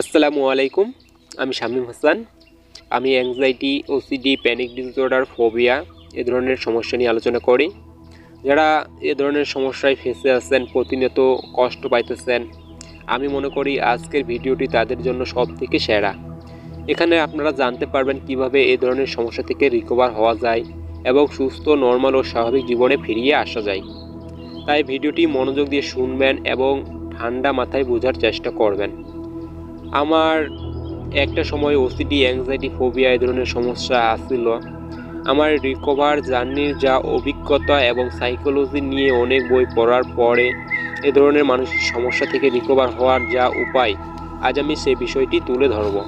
আসসালামু আলাইকুম, আমি শামীম হাসান। আমি anxiety OCD panic disorder phobia এ ধরনের সমস্যা নিয়ে আলোচনা করি। যারা এ ধরনের সমস্যায় ফেসে আছেন, প্রতিনিয়ত কষ্ট পাইতেছেন, আমি মনে করি আজকের ভিডিওটি তাদের জন্য সব থেকে সেরা। এখানে আপনারা জানতে পারবেন কীভাবে এ ধরনের সমস্যা থেকে রিকভার হওয়া যায় এবং সুস্থ নর্মাল ও স্বাভাবিক জীবনে ফিরিয়ে আসা যায়। তাই ভিডিওটি মনোযোগ দিয়ে শুনবেন এবং ঠান্ডা মাথায় বোঝার চেষ্টা করবেন। আমার একটা সময় ওসিডি অ্যাংজাইটি ফোবিয়া এই ধরনের সমস্যা আসছিল আমার রিকভার জার্নির যা অভিজ্ঞতা এবং সাইকোলজি নিয়ে অনেক বই পড়ার পরে এ ধরনের মানসিক সমস্যা থেকে রিকভার হওয়ার যা উপায়, আজ আমি সেই বিষয়টি তুলে ধরব।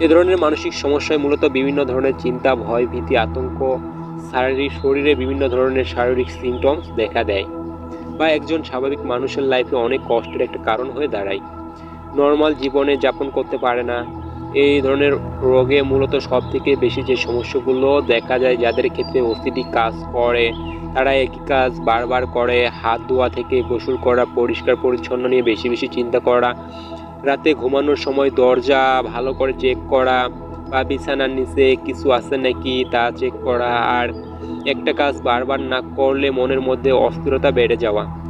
এ ধরনের মানসিক সমস্যায় মূলত বিভিন্ন ধরনের চিন্তা, ভয়, ভীতি, আতঙ্ক, শারীরিক, শরীরে বিভিন্ন ধরনের শারীরিক সিমটমস দেখা দেয়। বা একজন স্বাভাবিক মানুষের লাইফে অনেক কষ্টের একটা কারণ হয়ে দাঁড়ায়। নর্মাল জীবনে যাপন করতে পারে না। এই ধরনের রোগে মূলত সব থেকে বেশি যে সমস্যাগুলো দেখা যায়, যাদের ক্ষেত্রে ওসিডি কাজ করে, তারা একই কাজ বারবার করে, হাত ধোয়া থেকে গোসল করা, পরিষ্কার পরিচ্ছন্ন নিয়ে বেশি বেশি চিন্তা করা, রাতে ঘুমানোর সময় দরজা ভালো করে চেক করা বা বিছানার নিচে কিছু আছে নাকি তা চেক করা, আর একটা কাজ বারবার না করলে মনের মধ্যে অস্থিরতা বেড়ে যাওয়া।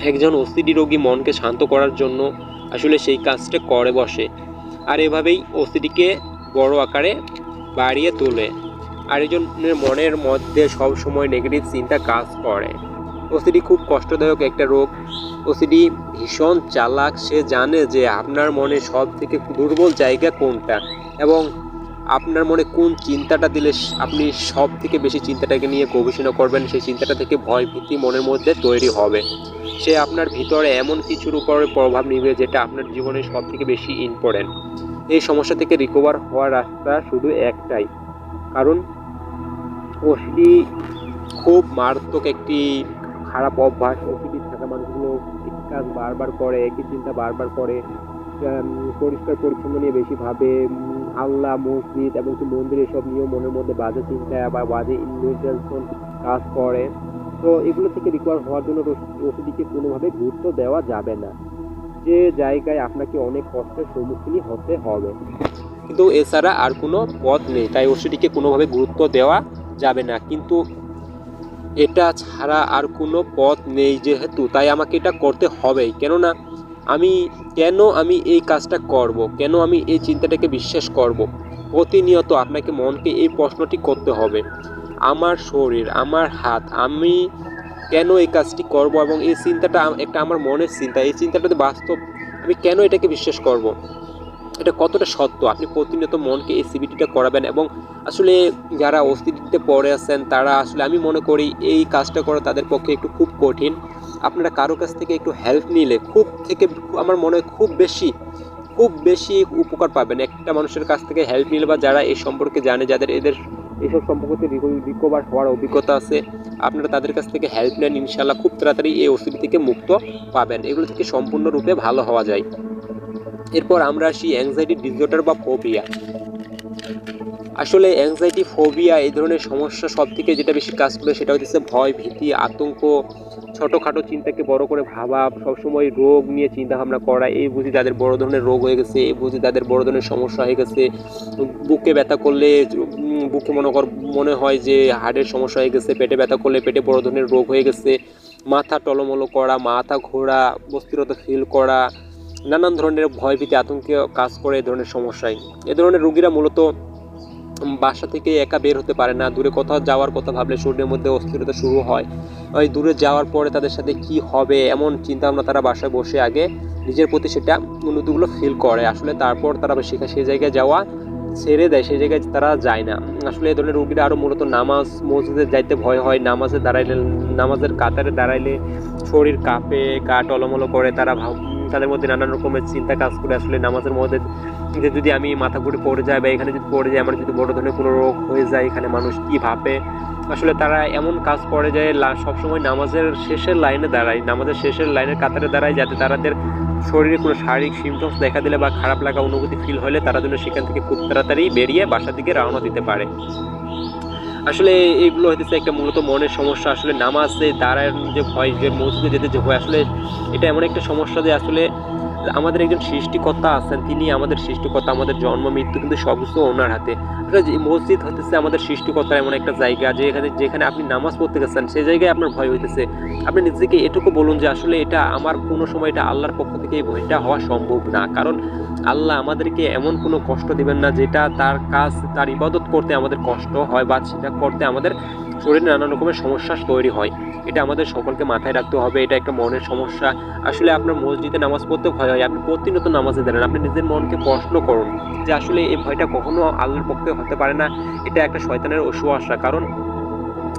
একজন ওসিডি রোগী মনকে শান্ত করার জন্য আসলে সেই কাজটা করে বসে আর এভাবেই ওসিডিকে বড় আকারে বাড়িয়ে তোলে। আর একজনের মনের মধ্যে সব সময় নেগেটিভ চিন্তা কাজ করে। ওসিডি খুব কষ্টদায়ক একটা রোগ। ওসিডি ভীষণ চালাক। সে জানে যে আপনার মনে সব থেকে দুর্বল জায়গা কোনটা এবং আপনার মনে কোন চিন্তাটা দিলে আপনি সব থেকে বেশি চিন্তাটাকে নিয়ে গবেষণা করবেন? সেই চিন্তাটা থেকে ভয় ভীতি মনের মধ্যে তৈরি হবে। সে আপনার ভিতরে এমন কিছুর উপরে প্রভাব নিবে যেটা আপনার জীবনে সব থেকে বেশি ইম্পর্টেন্ট এই সমস্যা থেকে রিকভার হওয়ার রাস্তা শুধু একটাই। কারণ ওসিডি খুব মারাত্মক একটি খারাপ অভ্যাস। ওসিডি থাকা মানুষগুলো একই কাজ বারবার করে, একই চিন্তা বারবার করে পরিষ্কার পরিচ্ছন্ন নিয়ে বেশি ভাবে আল্লাহ, মসজিদ এবং কি মন্দির এসব নিয়েও মনের মধ্যে বাজে চিন্তা বা বাজে ইনভেস্টেশন কাজ করে। তো এগুলো থেকে রিকভার হওয়ার জন্য ওসিডিকে কোনোভাবে গুরুত্ব দেওয়া যাবে না। যে জায়গায় আপনাকে অনেক কষ্টের সম্মুখীন হতে হবে। কিন্তু এছাড়া আর কোনো পথ নেই, তাই ওসিডিকে কোনোভাবে গুরুত্ব দেওয়া যাবে না। কিন্তু এটা ছাড়া আর কোনো পথ নেই যেহেতু, তাই আমাকে এটা করতে হবেই। কেননা আমি কেন আমি এই কাজটা করব? কেন আমি এই চিন্তাটাকে বিশ্বাস করব? প্রতিনিয়ত আপনাকে মনকে এই প্রশ্নটি করতে হবে। আমার শরীর, আমার হাত, আমি কেন এই কাজটি করব এবং এই চিন্তাটা একটা আমার মনের চিন্তা, এই চিন্তাটাতে বাস্তব, আমি কেন এটাকে বিশ্বাস করব? এটা কতটা সত্য? আপনি প্রতিনিয়ত মনকে এই সিবিটিটা করাবেন এবং আসলে যারা অস্থিতিতে পড়ে আছেন, তারা আসলে আমি মনে করি এই কাজটা করা তাদের পক্ষে একটু খুব কঠিন। আপনারা কারও কাছ থেকে একটু হেল্প নিলে খুব থেকে আমার মনে হয় খুব বেশি খুব বেশি উপকার পাবেন। একটা মানুষের কাছ থেকে হেল্প নিলে বা যারা এই সম্পর্কে জানে, যাদের এদের এইসব সম্পর্কে রিকভার হওয়ার অভিজ্ঞতা আছে, আপনারা তাদের কাছ থেকে হেল্প নেন ইনশাল্লাহ খুব তাড়াতাড়ি এই ওষুধ থেকে মুক্ত পাবেন। এগুলো থেকে সম্পূর্ণরূপে ভালো হওয়া যায়। এরপর আমরা আসি অ্যাংজাইটি ডিসঅর্ডার বা ফোবিয়া আসলে অ্যাংজাইটি ফোবিয়া এই ধরনের সমস্যা সব থেকে যেটা বেশি কাজ করে সেটা হচ্ছে ভয়, ভীতি, আতঙ্ক, ছোটোখাটো চিন্তাকে বড় করে ভাবা, সবসময় রোগ নিয়ে চিন্তা ভাবনা করা, এই বুঝি তাদের বড় ধরনের রোগ হয়ে গেছে, এই বুঝি তাদের বড় ধরনের সমস্যা হয়ে গেছে, বুকে ব্যথা করলে বুকে মনে কর, মনে হয় যে হার্টের সমস্যা হয়ে গেছে, পেটে ব্যথা করলে পেটে বড় ধরনের রোগ হয়ে গেছে, মাথা টলমলো করা, মাথা ঘোরা, অস্থিরতা ফিল করা, নানান ধরনের ভয়ভীতি আতঙ্কে কাজ করে এই ধরনের সমস্যায়। এ ধরনের রুগীরা মূলত বাসা থেকে একা বের হতে পারে না। দূরে কোথাও যাওয়ার কথা ভাবলে শরীরের মধ্যে অস্থিরতা শুরু হয়। ওই দূরে যাওয়ার পরে তাদের সাথে কি হবে এমন চিন্তা ভাবনা তারা বাসায় বসে আগে নিজের প্রতি সেটা উন্নতিগুলো ফিল করে। আসলে তারপর তারা সেখানে সেই জায়গায় যাওয়া ছেড়ে দেয় সেই জায়গায় তারা যায় না। আসলে এই ধরনের রুগীরা আরও মূলত নামাজ মসজিদে যাইতে ভয় হয়। নামাজে দাঁড়াইলে, নামাজের কাতারে দাঁড়াইলে শরীর কাঁপে, গা টলমলো করে, তারা তাদের মধ্যে নানান রকমের চিন্তা কাজ করে আসলে নামাজের মধ্যে যে যদি আমি মাথা ঘুরে পড়ে যাই বা এখানে যদি পড়ে যায় আমার যদি বড় ধরনের কোনো রোগ হয়ে যায়, এখানে মানুষ কি ভাবে? আসলে তারা এমন কাজ করে যায় সবসময় নামাজের শেষের লাইনে দাঁড়ায়, নামাজের শেষের লাইনের কাতারে দাঁড়ায় যাতে তাদের শরীরে কোনো শারীরিক সিমটমস দেখা দিলে বা খারাপ লাগা অনুভূতি ফিল হলে তারা যেন সেখান থেকে খুব তাড়াতাড়ি বেরিয়ে বাসার দিকে রওনা দিতে পারে। আসলে এইগুলো হইতেছে একটা মূলত মনের সমস্যা। আসলে নামাজে দাঁড়ায় যে ভয়, যে মসজিদে যেতে যে ভয়, আসলে এটা এমন একটা সমস্যা যে আসলে আমাদের একজন সৃষ্টিকর্তা আছেন, তিনি আমাদের সৃষ্টিকর্তা, আমাদের জন্ম, মৃত্যু কিন্তু সব কিছু ওনার হাতে। যে মসজিদ হতেছে আমাদের সৃষ্টিকর্তার এমন একটা জায়গা, যে এখানে যেখানে আপনি নামাজ পড়তে গেছেন সেই জায়গায় আপনার ভয় হইতেছে। আপনি নিজেকে এটুকু বলুন যে আসলে এটা আমার কোনো সময় এটা আল্লাহর পক্ষ থেকে এই ভয়টা হওয়া সম্ভব না। কারণ আল্লাহ আমাদেরকে এমন কোনো কষ্ট দিবেন না, যেটা তার কাজ, তার ইবাদত করতে আমাদের কষ্ট হয় বা সেটা করতে আমাদের শরীরে নানা রকমের সমস্যা তৈরি হয়। এটা আমাদের সকলকে মাথায় রাখতে হবে, এটা একটা মনের সমস্যা। আসলে আপনার মসজিদে নামাজ পড়তে ভয় হয়, আপনি প্রতিনিয়ত নামাজে দেন আপনি নিজের মনকে প্রশ্ন করুন যে আসলে এই ভয়টা কখনো আল্লাহর পক্ষে হতে পারে না, এটা একটা শয়তানের অসুয়াশা কারণ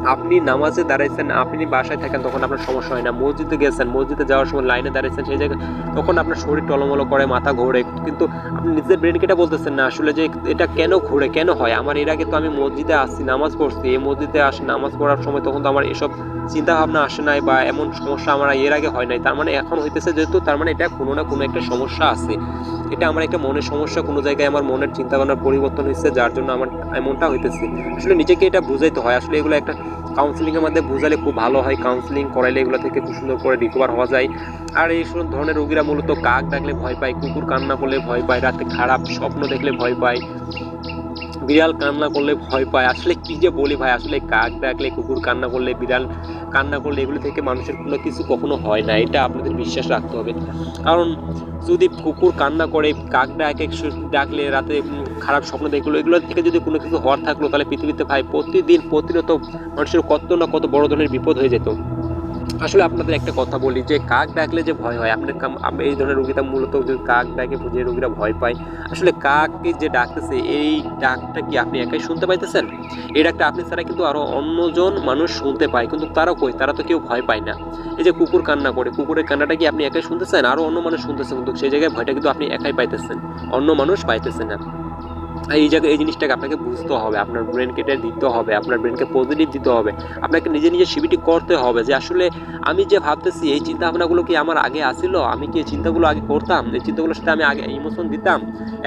আপনি নামাজে দাঁড়াইছেন, আপনি বাসায় থাকেন, তখন আপনার সমস্যা হয় না। মসজিদে গেছেন, মসজিদে যাওয়ার সময় লাইনে দাঁড়াইছেন, সেই জায়গায় তখন আপনার শরীর টলমলো করে, মাথা ঘোরে। কিন্তু আপনি নিজের ব্রেনকে এটা বলতেছেন না, আসলে যে এটা কেন ঘুরে, কেন হয়? আমার এর আগে তো আমি মসজিদে আসছি, নামাজ পড়ছি। এই মসজিদে আসি, নামাজ পড়ার সময় তখন তো আমার এসব চিন্তা ভাবনা আসে নাই বা এমন সমস্যা আমার এর আগে হয় নাই। তার মানে এখন হইতেছে যেহেতু, তার মানে এটা কোনো না কোনো একটা সমস্যা আছে। এটা আমার একটা মনের সমস্যা, কোনো জায়গায় আমার মনের চিন্তা ভাবনার পরিবর্তন হচ্ছে যার জন্য আমার এমনটা হইতেছে। আসলে নিজেকে এটা বুঝাইতে হয়। আসলে এগুলো একটা কাউন্সিলিংয়ের মধ্যে বোঝালে খুব ভালো হয়। কাউন্সিলিং করাইলে এগুলো থেকে খুব সুন্দর করে রিকভার হওয়া যায়। আর এই সব ধরনের রোগীরা মূলত কাক ডাকলে ভয় পায়, কুকুর কান্না করলে ভয় পায়, রাতে খারাপ স্বপ্ন দেখলে ভয় পায়, বিড়াল কান্না করলে ভয় পায়। আসলে কি যে বলি ভাই, আসলে কাক ডাকলে কুকুর কান্না করলে বিড়াল কান্না করলে এগুলো থেকে মানুষের কোনো কিছু কখনো হয় না, এটা আপনাদের বিশ্বাস রাখতে হবে। কারণ যদি কুকুর কান্না করে, কাক ডাক এক ডাকলে রাতে খারাপ স্বপ্ন দেখল, এগুলো থেকে যদি কোনো কিছু হওয়ার থাকল, তাহলে পৃথিবীতে ভাই প্রতিদিন প্রতিনিয়ত মানুষের কত না কত বড় ধরনের বিপদ হয়ে যেত। আসলে আপনাদের একটা কথা বলি, যে কাক ডাকলে যে ভয় হয়, আপনার এই ধরনের রোগীটা মূলত যে কাক ডাকে যে রোগীরা ভয় পায়। আসলে কাককে যে ডাকতেছে, এই ডাকটা কি আপনি একাই শুনতে পাইতেছেন? এই ডাকটা আপনি ছাড়া কিন্তু আরও অন্যজন মানুষ শুনতে পায়, কিন্তু তারাও কই? তারা তো কেউ ভয় পায় না। এই যে কুকুর কান্না করে, কুকুরের কান্নাটা কি আপনি একাই শুনতেছেন? আরও অন্য মানুষ শুনতেছেন কিন্তু সেই জায়গায় ভয়টা কিন্তু আপনি একাই পাইতেছেন। অন্য মানুষ পাইতেছেন না। এই জায়গায় এই জিনিসটাকে আপনাকে বুঝতে হবে, আপনার ব্রেন কেটে দিতে হবে, আপনার ব্রেনকে পজিটিভ দিতে হবে, আপনাকে নিজে নিজে সিবিটি করতে হবে যে আসলে আমি যে ভাবতেছি, এই চিন্তা ভাবনাগুলো কি আমার আগে আসিল? আমি কি এই চিন্তাগুলো আগে করতাম? এই চিন্তাগুলোর সাথে আমি আগে ইমোশন দিতাম?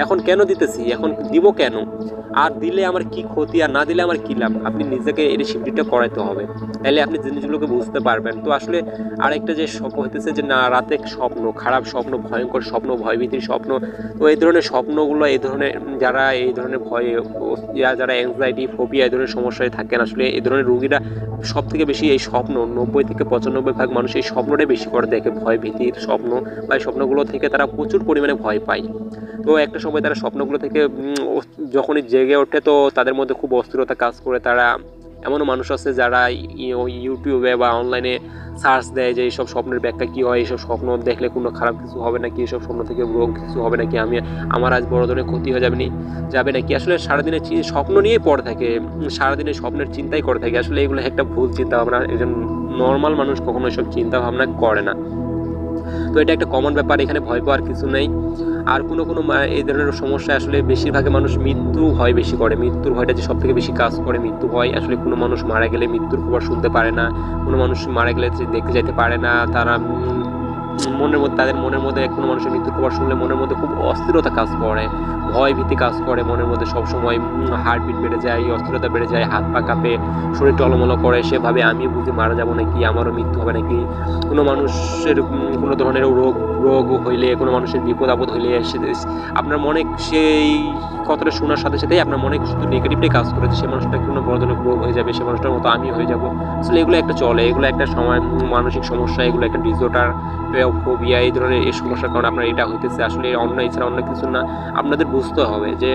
এখন কেন দিতেছি? এখন দিব কেন? আর দিলে আমার কি ক্ষতি? আর না দিলে আমার কী লাভ? আপনি নিজেকে এই সিবিটিটা করাইতে হবে। তাহলে আপনি জিনিসগুলোকে বুঝতে পারবেন। তো আসলে আরেকটা যে স্বপ্ন হইতেছে যে না, রাতে স্বপ্ন, খারাপ স্বপ্ন, ভয়ঙ্কর স্বপ্ন, ভয়ভীতির স্বপ্ন, তো এই ধরনের স্বপ্নগুলো, এই ধরনের যারা এই ধরনের ভয়ে, যারা অ্যাংজাইটি ফোবিয়া এই ধরনের সমস্যায় থাকেন, আসলে এই ধরনের রুগীরা সব থেকে বেশি এই স্বপ্ন, নব্বই থেকে পঁচানব্বই ভাগ মানুষ এই স্বপ্নটাই বেশি করে দেখে ভয় ভীতির স্বপ্ন বা এই স্বপ্নগুলো থেকে তারা প্রচুর পরিমাণে ভয় পায়। তো একটা সময় তারা স্বপ্নগুলো থেকে যখনই জেগে ওঠে তো তাদের মধ্যে খুব অস্থিরতা কাজ করে, তারা এমনও মানুষ আছে যারা ইউটিউবে বা অনলাইনে সার্চ দেয় যে এইসব স্বপ্নের ব্যাখ্যা কী হয় এইসব স্বপ্ন দেখলে কোনো খারাপ কিছু হবে নাকি এইসব স্বপ্ন থেকে রোগ কিছু হবে নাকি আমি আমার আজ বড় ধরনের ক্ষতি হয়ে যাবে নি যাবে নাকি? আসলে সারাদিনে চি- স্বপ্ন নিয়েই পড়ে থাকে উম, সারাদিনে স্বপ্নের চিন্তাই করে থাকে। আসলে এগুলো একটা ভুল চিন্তা ভাবনা একজন নর্মাল মানুষ কখনো এসব চিন্তা ভাবনা করে না। তো এটা একটা কমন ব্যাপার, এখানে ভয় পাওয়ার কিছু নেই। আর কোনো কোনো এই ধরনের সমস্যা আসলে বেশিরভাগে মানুষ মৃত্যু হয় বেশি করে। মৃত্যুর ভয়টা যে সব থেকে বেশি কাজ করে মৃত্যু হয় আসলে কোনো মানুষ মারা গেলে মৃত্যুর খবর শুনতে পারে না। কোনো মানুষ মারা গেলে দেখতে যেতে পারে না। তারা মনের মধ্যে, তাদের মনের মধ্যে কোনো মানুষের মৃত্যুর খবর শুনলে মনের মধ্যে খুব অস্থিরতা কাজ করে ভয় ভীতি কাজ করে মনের মধ্যে সবসময় হার্টবিট বেড়ে যায়, অস্থিরতা বেড়ে যায়, হাত পা কাঁপে, শরীর টলমলো করে, সেভাবে আমি বুঝি মারা যাব নাকি, আমারও মৃত্যু হবে নাকি? কোনো মানুষের কোনো ধরনের রোগ রোগ হইলে, কোনো মানুষের বিপদ আপদ হইলে আপনার মনে সেই কথাটা শোনার সাথে সাথেই আপনার মনে শুধু নেগেটিভটাই কাজ করেছে সে মানুষটা কোনো বড় ধরনের রোগ হয়ে যাবে, সে মানুষটার মতো আমি হয়ে যাব। আসলে এগুলো একটা চলে, এগুলো একটা সময় মানসিক সমস্যা, এগুলো একটা ডিসঅর্ডার ফোবিয়া এই ধরনের এই সমস্যার কারণে আপনার এটা হইতেছে। আসলে অন্য এছাড়া অন্য কিছু না, আপনাদের বুঝতে হবে যে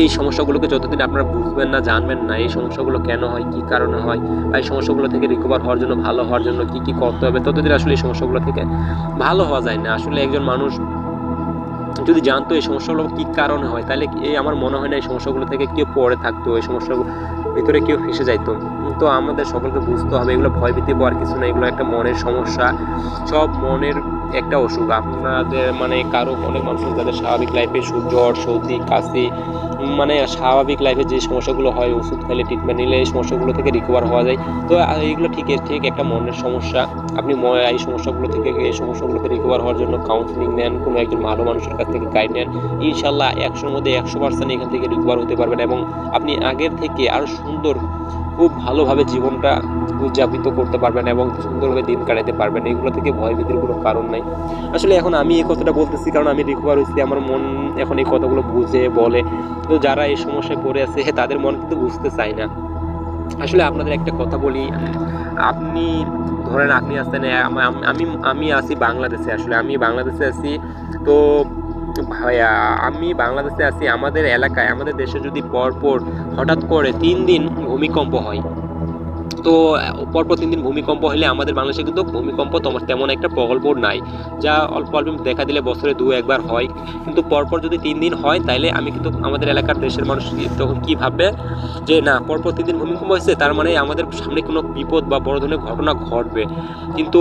এই সমস্যাগুলোকে যতদিন আপনারা বুঝবেন না, জানবেন না, এই সমস্যাগুলো কেন হয়, কি কারণে হয়, বা এই সমস্যাগুলো থেকে রিকভার হওয়ার জন্য, ভালো হওয়ার জন্য কি কি করতে হবে, ততদিন আসলে এই সমস্যাগুলো থেকে ভালো হওয়া যায় না। আসলে একজন মানুষ যদি জানতো এই সমস্যাগুলো কি কারণে হয়, তাহলে এই আমার মনে হয় না এই সমস্যাগুলো থেকে কেউ পড়ে থাকতো, এই সমস্যাগুলো ভিতরে কেউ ফেসে যাইতো। তো আমাদের সকলকে বুঝতে হবে, এগুলো ভয়ভীতি পাওয়ার কিছু না, এগুলো একটা মনের সমস্যা। সব মনের একটা অসুখ। আপনাদের মানে কারও অনেক মানুষ যাদের স্বাভাবিক লাইফে জ্বর, সর্দি, কাশি মানে স্বাভাবিক লাইফে যে সমস্যাগুলো হয়, ওষুধ খাইলে ট্রিটমেন্ট নিলে এই সমস্যাগুলো থেকে রিকভার হওয়া যায়। তো এইগুলো ঠিক ঠিক একটা মনের সমস্যা। আপনি এই সমস্যাগুলো থেকে, এই সমস্যাগুলোকে রিকভার হওয়ার জন্য কাউন্সিলিং নেন, কোনো একজন ভালো মানুষের কাছ থেকে গাইড নেন। ইনশাল্লাহ একশোর মধ্যে একশো পার্সেন্ট এখান থেকে রিকভার হতে পারবেন এবং আপনি আগের থেকে আরও সুন্দর খুব ভালোভাবে জীবনটা উদযাপিত করতে পারবেন এবং সুন্দরভাবে দিন কাটাতে পারবেন। এগুলো থেকে ভয় ভীতির কোনো কারণ নাই। আসলে এখন আমি এই কথাটা বলতেছি কারণ আমি রিকভার হয়েছি, আমার মন এখন এই কথাগুলো বুঝে, বলে। তো যারা এই সমস্যায় পড়ে আছে তাদের মন কিন্তু বুঝতে চায় না। আসলে আপনাদের একটা কথা বলি, আপনি ধরেন আপনি আসতেন আমি আমি আছি বাংলাদেশে আসলে। আমি বাংলাদেশে আছি, তো ভাইয়া, আমি বাংলাদেশে আছি, আমাদের এলাকায়, আমাদের দেশে যদি পরপর হঠাৎ করে তিন দিন ভূমিকম্প হয় তো, পরপর তিন দিন ভূমিকম্প হলে আমাদের বাংলাদেশে কিন্তু ভূমিকম্প তোমার তেমন একটা প্রকল্প নাই, যা অল্প অল্প দেখা দিলে বছরে দু একবার হয়। কিন্তু পরপর যদি তিন দিন হয়, তাইলে আমি কিন্তু আমাদের এলাকার দেশের মানুষ তখন কী ভাববে? যে না, পরপর তিন দিন ভূমিকম্প হয়েছে তার মানে আমাদের সামনে কোনো বিপদ বা বড় ধরনের ঘটনা ঘটবে। কিন্তু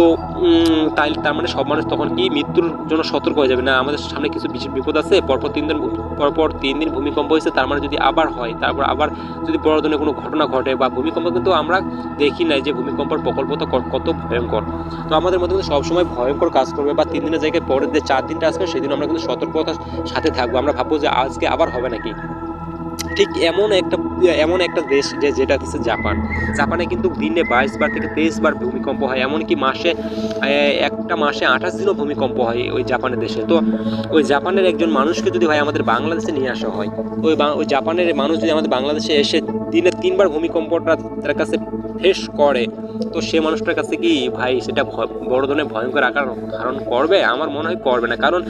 তাই তার মানে সব মানুষ তখন কি মৃত্যুর জন্য সতর্ক হয়ে যাবে? না, আমাদের সামনে কিছু বিশেষ বিপদ আছে, পরপর তিন দিন, পরপর তিন দিন ভূমিকম্প হয়েছে তার মানে যদি আবার হয়, তারপর আবার যদি বড় ধরনের কোনো ঘটনা ঘটে বা ভূমিকম্প, কিন্তু আমরা দেখি নাই যে ভূমিকম্পর প্রকল্পটা কত ভয়ঙ্কর। তো আমাদের মধ্যে কিন্তু সবসময় ভয়ঙ্কর কাজ করবে বা তিন দিনের জায়গায় পরের যে চার দিনটা আসবে সেদিন আমরা কিন্তু সতর্কতার সাথে থাকব। আমরা ভাববো যে আজকে আবার হবে নাকি? ঠিক এমন একটা এমন একটা দেশ যে যেটা হচ্ছে জাপান। জাপানে কিন্তু দিনে বাইশ বার থেকে তেইশ বার ভূমিকম্প হয়, এমনকি মাসে একটা মাসে আঠাশ দিনও ভূমিকম্প হয় ওই জাপানের দেশে। তো ওই জাপানের একজন মানুষকে যদি ভাই আমাদের বাংলাদেশে নিয়ে আসা হয়, ওই ওই জাপানের মানুষ যদি আমাদের বাংলাদেশে এসে দিনে তিনবার ভূমিকম্পটা তার কাছে ফেস করে, তো সে মানুষটার কাছে কি ভাই সেটা বড় ধরনের ভয়ঙ্কর আকার ধারণ করবে? আমার মনে হয় করবে না। কারণ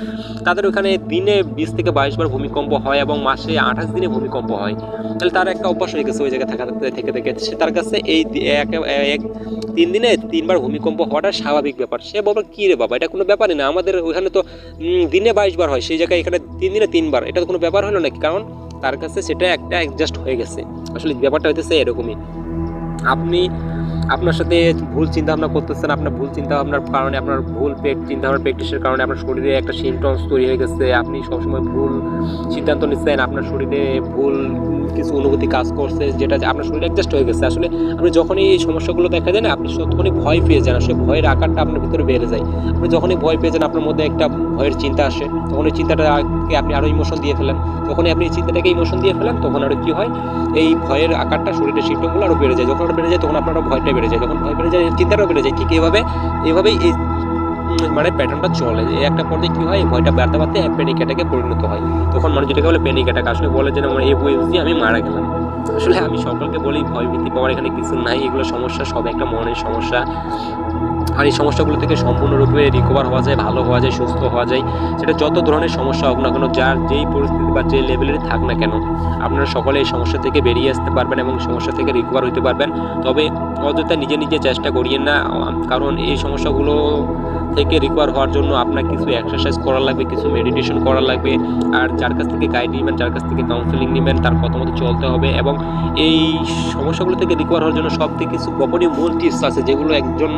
তাদের ওখানে দিনে বিশ থেকে বাইশ বার ভূমিকম্প হয় এবং মাসে আঠাশ দিনে ভূমিকম্প হয়। তাহলে তার একটা অভ্যাস হয়ে গেছে ওই জায়গায় থাকা থেকে থেকে। সে তার কাছে এই এক তিন দিনে তিনবার ভূমিকম্প হওয়াটা স্বাভাবিক ব্যাপার। সে বলবে, কী রে বাবা, এটা কোনো ব্যাপারই না। আমাদের ওখানে তো দিনে বাইশ বার হয়। সেই জায়গায় এখানে তিন দিনে তিনবার। এটা তো কোনো ব্যাপার হলো নাকি? কারণ তার কাছে সেটা একটা অ্যাডজাস্ট হয়ে গেছে। আসলে ব্যাপারটা হইতেছে এরকমই। আপনি আপনার সাথে ভুল চিন্তা ভাবনা করতেছেন, আপনার ভুল চিন্তা ভাবনার কারণে, আপনার ভুল চিন্তা ভাবনার প্র্যাকটিসের কারণে আপনার শরীরে একটা সিমটমস তৈরি হয়ে গেছে, আপনি সবসময় ভুল সিদ্ধান্ত নিচ্ছেন, আপনার শরীরে ভুল কিছু অনুভূতি কাজ করছে, যেটা আপনার শরীরে অ্যাডজাস্ট হয়ে গেছে। আসলে আপনি যখনই এই সমস্যাগুলো দেখা যায় না, আপনি তখনই ভয় পেয়ে যান, আসলে ভয়ের আকারটা আপনার ভিতরে বেড়ে যায়। আপনি যখনই ভয় পেয়ে যান, আপনার মধ্যে একটা ভয়ের চিন্তা আসে, তখন ওই চিন্তাটাকে আপনি আরও ইমোশন দিয়ে ফেলেন। যখনই আপনি এই চিন্তাটাকে ইমোশন দিয়ে ফেলেন, তখন আরও কী হয়? এই ভয়ের আকারটা শরীরের সিমটমগুলো আরও বেড়ে যায়। যখন আরও বেড়ে যায়, তখন আপনার ভয়টা বেড়ে যায়। যখন ভয় বেড়ে যায়, চিন্তাটাও বেড়ে যায়। ঠিক এইভাবে এইভাবেই এই মানে প্যাটার্নটা চলে। এই একটা পর্যায়ে কী হয়? ভয়টা বাড়তে বাড়তে প্যানিক অ্যাটাকে পরিণত হয়। তখন মানুষ যেটাকে বলে প্যানিক অ্যাটাক আসলে বলে যে আমার এই বই আমি মারা গেলাম। আসলে আমি সকলকে বলি ভয় ভীতি পাওয়ার এখানে কিছু নাই। এগুলো সমস্যা, সব একটা মনের সমস্যা। আর এই সমস্যাগুলো থেকে সম্পূর্ণরূপে রিকভার হওয়া যায়, ভালো হওয়া যায়, সুস্থ হওয়া যায়। সেটা যত ধরনের সমস্যা হোক না কেন, যার যেই পরিস্থিতি বা যে লেভেলের থাক না কেন, আপনারা সকলে এই সমস্যা থেকে বেরিয়ে আসতে পারবেন এবং সমস্যা থেকে রিকভার হতে পারবেন। তবে অযথা নিজে নিজে চেষ্টা করিয়েন না, কারণ এই সমস্যাগুলো থেকে রিকভার হওয়ার জন্য আপনার কিছু এক্সারসাইজ করা লাগবে, কিছু মেডিটেশন করা লাগবে। আর যার কাছ থেকে গাইড নেবেন, যার কাছ থেকে কাউন্সেলিং নেবেন, তার কথা মতো চলতে হবে এবং এই সমস্যাগুলো থেকে রিকভার হওয়ার জন্য সব থেকে কিছু গোপনীয় মূল টিপস আছে, যেগুলো একজন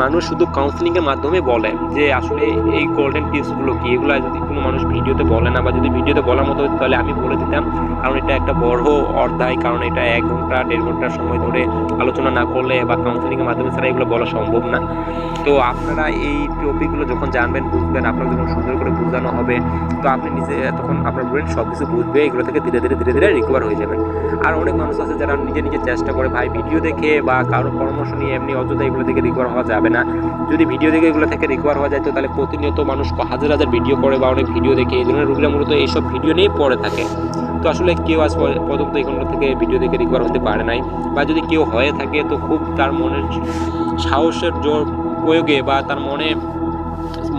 মানুষ শুধু কাউন্সিলিংয়ের মাধ্যমে বলে যে আসলে এই গোল্ডেন টিপসগুলো কি? এগুলো যদি কোনো মানুষ ভিডিওতে বলে না বা যদি ভিডিওতে বলার মতো হতো তাহলে আমি বলে দিতাম। কারণ এটা একটা বড় অধ্যায়, কারণ এটা এক ঘণ্টা, দেড় ঘণ্টা সময় ধরে আলোচনা না করলে বা কাউন্সিলিংয়ের মাধ্যমে ছাড়া এগুলো বলা সম্ভব না। তো আপনারা এই টপিকগুলো যখন জানবেন, বুঝবেন, আপনার যখন সুন্দর করে বোঝানো হবে, তো আপনি নিজে তখন আপনার ব্রেন সব কিছু বুঝবে, এগুলো থেকে ধীরে ধীরে ধীরে ধীরে রিকভার হয়ে যাবেন। আর অনেক মানুষ আছে যারা নিজে নিজে চেষ্টা করে, ভাই ভিডিও দেখে বা কারও পরামর্শ নিয়ে এমনি অযথা এগুলো থেকে রিকভার হওয়া যাবে না। যদি ভিডিও দেখে এগুলো থেকে রিকভার হওয়া যায়, তো তাহলে প্রতিনিয়ত মানুষ হাজার হাজার ভিডিও করে বা অনেক ভিডিও দেখে, এই ধরনের রোগীরা মূলত এইসব ভিডিও নিয়েই পড়ে থাকে। তো আসলে কেউ আজ পর্যন্ত এগুলো থেকে ভিডিও দেখে রিকভার হতে পারে নাই। বা যদি কেউ হয়ে থাকে, তো খুব তার মনের সাহসের জোর প্রয়োগে বা তার মনে,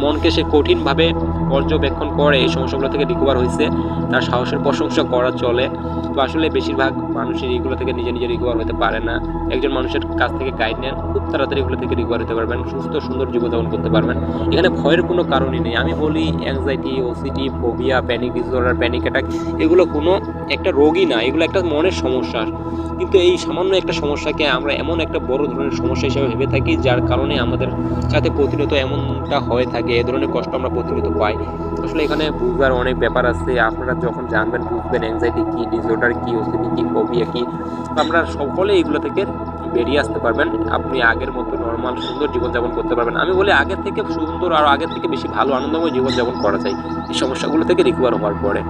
মনকে সে কঠিনভাবে পর্যবেক্ষণ করে এই সমস্যাগুলো থেকে রিকভার হয়েছে তার সাহসের প্রশংসা করা চলে। তো আসলে বেশিরভাগ মানুষের এইগুলো থেকে নিজে নিজে রিকভার হতে পারে না। একজন মানুষের কাছ থেকে গাইড নেন, খুব তাড়াতাড়ি এগুলো থেকে রিকভার হতে পারবেন, সুস্থ, সুন্দর জীবনযাপন করতে পারবেন। এখানে ভয়ের কোনো কারণই নেই। আমি বলি anxiety OCD phobia panic disorder panic attack এগুলো কোনো একটা রোগই না, এগুলো একটা মনের সমস্যা। কিন্তু এই সামান্য একটা সমস্যাকে আমরা এমন একটা বড় ধরনের সমস্যা হিসেবে ভেবে থাকি, যার কারণে আমাদের সাথে প্রতিনিয়ত এমনটা হয়ে থাকে, এ ধরনের কষ্ট আমরা প্রতিনিয়ত পাই। আসলে এখানে বুঝবার অনেক ব্যাপার আছে। আপনারা যখন জানবেন, বুঝবেন অ্যাংজাইটি কী ডিসঅর্ডার কী ওসিডি কী আঁকি তো আমরা সকলে এইগুলো থেকে বেরিয়ে আসতে পারবেন। আপনি আগের মতো নর্মাল সুন্দর জীবনযাপন করতে পারবেন। আমি বলি আগের থেকে সুন্দর আর আগের থেকে বেশি ভালো, আনন্দময় জীবনযাপন করা যায় এই সমস্যাগুলো থেকে রিকভার হওয়ার পরে।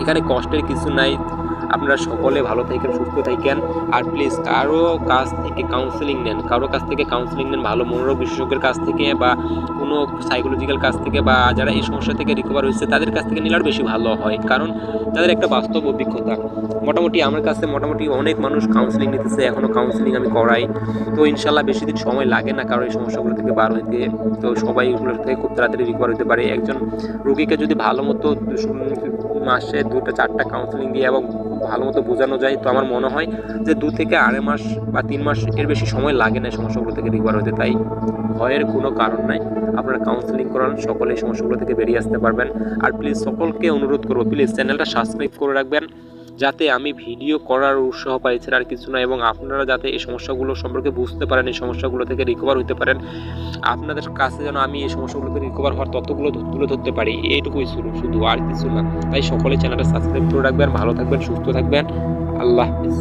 এখানে কষ্টের কিছু নাই। আপনারা সকলে ভালো থাকেন, সুস্থ থাকেন। আর প্লিজ কারও কাছ থেকে কাউন্সেলিং নেন। কারও কাছ থেকে কাউন্সেলিং নেন ভালো মনোরোগ বিশেষজ্ঞের কাছ থেকে বা কোনো সাইকোলজিক্যাল কাছ থেকে বা যারা এই সমস্যা থেকে রিকভার হয়েছে, তাদের কাছ থেকে নিলে বেশি ভালো হয়। কারণ তাদের একটা বাস্তব অভিজ্ঞতা। মোটামুটি আমার কাছে মোটামুটি অনেক মানুষ কাউন্সেলিং নিতেছে এখনও কাউন্সেলিং আমি করাই। তো ইনশাল্লাহ বেশি দিন সময় লাগে না কারণ এই সমস্যাগুলো থেকে বার হইতে। তো সবাই এগুলো থেকে খুব তাড়াতাড়ি রিকভার হতে পারে। একজন রুগীকে যদি ভালো মতো মাসে দুটো চারটা কাউন্সেলিং দিয়ে এবং ভালো মতো বোঝানো যায়। তো আমার মনে হয় যে দু থেকে আড়াই মাস বা তিন মাস এর বেশি সময় লাগে না সমস্যাগুলো থেকে রিকভার হতে। তাই ভয়ের কোনো কারণ নাই। আপনারা কাউন্সেলিং করান, সকলে সমস্যাগুলো থেকে বেরিয়ে আসতে পারবেন। আর প্লিজ সকলকে অনুরোধ করব প্লিজ চ্যানেলটা সাবস্ক্রাইব করে রাখবেন। যাতে আমি ভিডিও করার উৎসাহ পাই, এছাড়া আর কিছু না, এবং আপনারা যাতে এই সমস্যাগুলো সম্পর্কে বুঝতে পারেন, এই সমস্যাগুলো থেকে রিকভার হতে পারেন। আপনাদের কাছে যেন আমি এই সমস্যাগুলো থেকে রিকভার হওয়ার ততগুলো তুলে ধরতে পারি, এইটুকুই শুরু, শুধু আর কিছু না। তাই সকলে চ্যানেলটা সাবস্ক্রাইব করে রাখবেন, ভালো থাকবেন, সুস্থ থাকবেন। আল্লাহ হাফিজ।